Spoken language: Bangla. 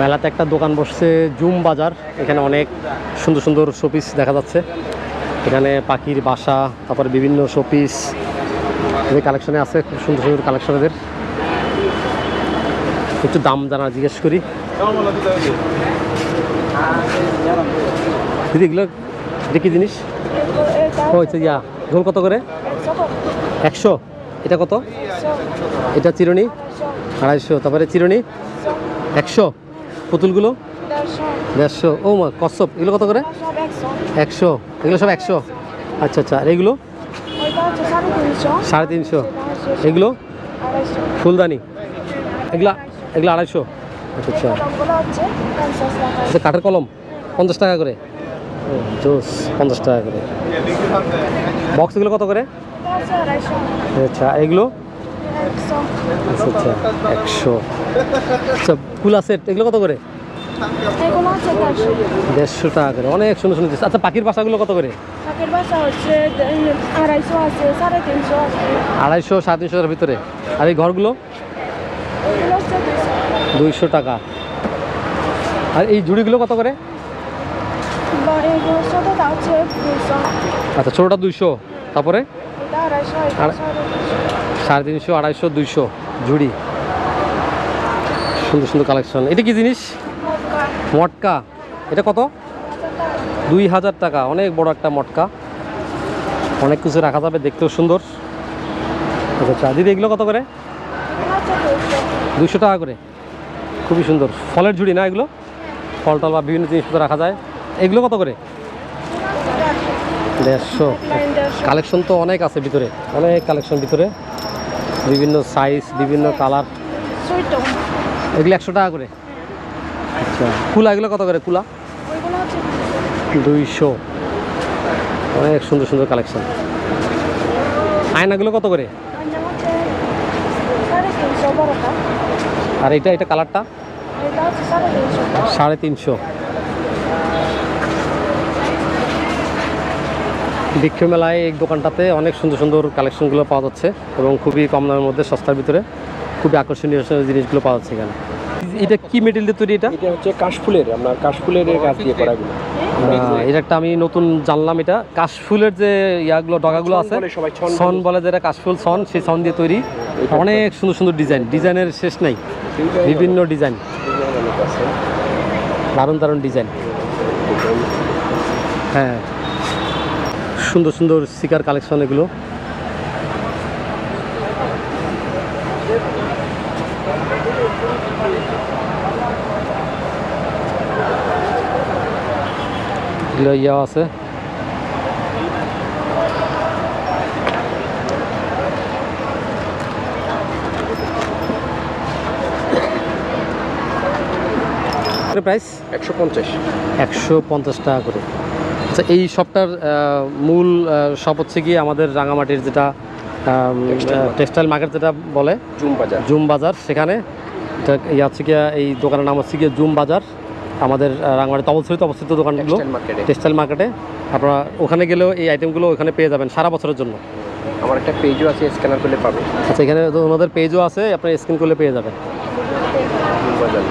মেলাতে একটা দোকান বসছে জুম বাজার। এখানে অনেক সুন্দর সুন্দর শোপিস দেখা যাচ্ছে। এখানে পাখির বাসা তারপরে বিভিন্ন শোপিস যে কালেকশনে আছে খুব সুন্দর সুন্দর কালেকশন এদের। একটু দাম জানা জিজ্ঞেস করি। দিদি এগুলো এটা কি জিনিস? আচ্ছা ইয়া ঝোল কত করে? একশো। এটা কত? এটা চিরুনি? আড়াইশো। তারপরে চিরুনি? একশো। পুতুলগুলো? দেড়শো। ও মা কচ্ছপ। এগুলো কত করে? একশো। এগুলো সব একশো? আচ্ছা আচ্ছা। আর এগুলো? সাড়ে তিনশো। এগুলো? ফুলদানি। এগুলো? এগুলো আড়াইশো? আচ্ছা আচ্ছা। আচ্ছা কাঠের কলম? পঞ্চাশ টাকা করে? জোস। পঞ্চাশ টাকা করে। বক্স এগুলো কত করে? আচ্ছা এগুলো? একশো। আচ্ছা কুলা সেট এগুলো কত করে? দেড়শো। টাকা করে অনেক সুন্দর সুন্দর আচ্ছা পাখির বাসাগুলো কত করে? আড়াইশো সাড়ে তিনশোর ভিতরে। আর এই ঘরগুলো? দুইশো। টাকা। আর এই ঝুড়িগুলো কত করে? আচ্ছা ছোটোটা দুইশো তারপরে? সাড়ে তিনশো আড়াইশো দুইশো ঝুড়ি। সুন্দর সুন্দর কালেকশন এটা কি জিনিস? মটকা। এটা কত? দুই হাজার টাকা। অনেক বড় একটা মটকা। অনেক কিছু রাখা যাবে দেখতেও সুন্দর। আচ্ছা আচ্ছা। দিদি এগুলো কত করে? দুশো টাকা করে। খুবই সুন্দর। ফলের ঝুড়ি না এগুলো? ফল টল বা বিভিন্ন জিনিসপত্র রাখা যায়। এগুলো কত করে? দেড়শো। কালেকশন তো অনেক আছে ভিতরে। অনেক কালেকশন ভিতরে। বিভিন্ন সাইজ বিভিন্ন কালার এগুলো একশো টাকা করে। আচ্ছা কুলা এগুলো কত করে কুলা? দুইশো। অনেক সুন্দর সুন্দর কালেকশন আয়নাগুলো কত করে? আর এটা এটা কালারটা সাড়ে তিনশো সাড়ে তিনশো বৃক্ষ মেলায় এই দোকানটাতে অনেক সুন্দর সুন্দর কালেকশনগুলো পাওয়া যাচ্ছে এবং খুবই কম দামের মধ্যে সস্তার ভিতরে খুবই আকর্ষণীয় জিনিসগুলো পাওয়া যাচ্ছে এখানে। এটা কি মেটেরিয়াল দিয়ে তৈরি এটা? এটা হচ্ছে কাশফুলের আপনার কাশফুলের কাজ দিয়ে করাগুলো আহ, এটা একটা আমি নতুন জানলাম এটা। কাশফুলের যে ইয়াগুলো ডগাগুলো আছে সন বলে। যেটা কাশফুল সন সেই সন দিয়ে তৈরি। অনেক সুন্দর সুন্দর ডিজাইন। ডিজাইনের শেষ নাই। বিভিন্ন ডিজাইন। দারুণ দারুণ ডিজাইন। হ্যাঁ। সুন্দর সুন্দর স্টিকার কালেকশন এগুলো। ইয়াও আছে। প্রাইস একশো পঞ্চাশ। একশো পঞ্চাশ টাকা করে। আচ্ছা এই শপটার মূল শপ হচ্ছে কি আমাদের রাঙামাটির যেটা টেক্সটাইল মার্কেট যেটা বলে জুম বাজার। জুম বাজার সেখানে। ইয়ে হচ্ছে গিয়া এই দোকানের নাম হচ্ছে গিয়ে জুম বাজার। আমাদের রাঙামাটি তবলছড়িতে অবস্থিত দোকানগুলো টেক্সটাইল মার্কেটে আপনারা ওখানে গেলেও এই আইটেমগুলো ওখানে পেয়ে যাবেন সারা বছরের জন্য। আমার একটা পেজও আছে স্ক্যানার করলে পাবে। আচ্ছা এখানে ওনাদের পেজও আছে আপনারা স্ক্যান করলে পেয়ে যাবেন। জুম বাজার।